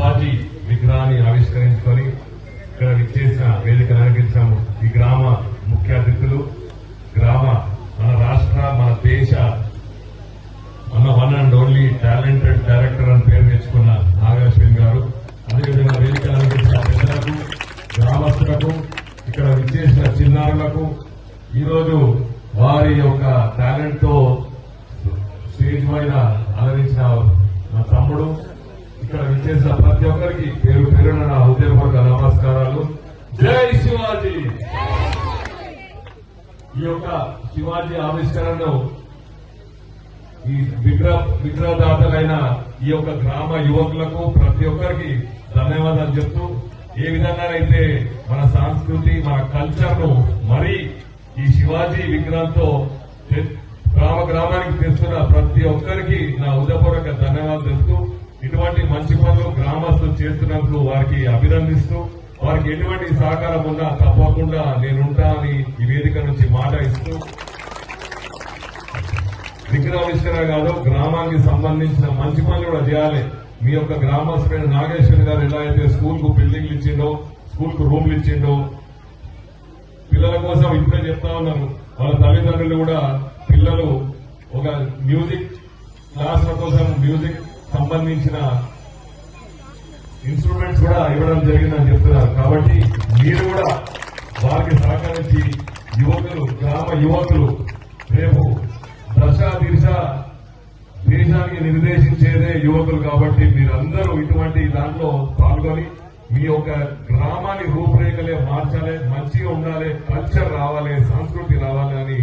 శివాజీ విగ్రహాన్ని ఆవిష్కరించుకొని ఇక్కడ విచ్చేసిన వేదిక అలంకరించాము. ఈ గ్రామ ముఖ్య అతిథులు గ్రామ మన రాష్ట్ర మన దేశ మన one and only talented director అని పేరు తెచ్చుకున్న నాగాశ్విన్ గారు. అదేవిధంగా వేదిక అలంకరించిన పెద్దలకు గ్రామస్తులకు ఇక్కడ విచ్చేసిన చిన్నారులకు ఈరోజు వారి యొక్క టాలెంట్తో స్టేజ్ పైన అలరించిన మా తమ్ముడు ఇక్కడ విచ్చేసిన ప్రతి ఒక్కరికి పేరు పేరున నా హృదయపూర్వక నమస్కారాలు. జై శివాజీ! ఈ యొక్క శివాజీ ఆవిష్కరణను ఈ విగ్రహ విగ్రహదాతలైన ఈ యొక్క గ్రామ యువకులకు ప్రతి ఒక్కరికి ధన్యవాదాలు చెప్తూ ఏ విధంగానైతే మన సంస్కృతి మన కల్చర్ను మరీ ఈ శివాజీ విగ్రహంతో గ్రామ గ్రామానికి తెస్తున్న ప్రతి ఒక్కరికి నా ఉదయపూర్వక ధన్యవాదాలు తెలుపుతూ ఇటువంటి మంచి పనులు గ్రామస్తులు చేస్తున్నందుకు వారికి అభినందిస్తూ వారికి ఎటువంటి సహకారం ఉన్నా తప్పకుండా నేనుంటా అని ఈ వేదిక నుంచి మాట ఇస్తూ విగ్రహావిష్కరణ కాదు గ్రామానికి సంబంధించిన మంచి పనులు కూడా చేయాలి. మీ యొక్క గ్రామస్తుడైన నాగేశ్వరి గారు ఎలా అయితే స్కూల్కు బిల్డింగ్లు ఇచ్చిండో స్కూల్కు రూమ్లు ఇచ్చిండో పిల్లల కోసం ఇప్పుడే చెప్తా ఉన్నాను. వాళ్ళ తల్లిదండ్రులు కూడా పిల్లలు ఒక మ్యూజిక్ క్లాసుల కోసం మ్యూజిక్ సంబంధించిన ఇన్స్ట్రుమెంట్స్ కూడా ఇవ్వడం జరిగిందని చెప్తున్నారు. కాబట్టి మీరు కూడా వారికి సహకరించి యువకులు గ్రామ యువకులు రేపు దశ దిశ దేశానికి నిర్దేశించేదే యువకులు కాబట్టి మీరందరూ ఇటువంటి దాంట్లో పాల్గొని మీ యొక్క గ్రామాన్ని రూపురేఖలే మార్చాలి మంచిగా ఉండాలి కల్చర్ రావాలి సంస్కృతి రావాలి అని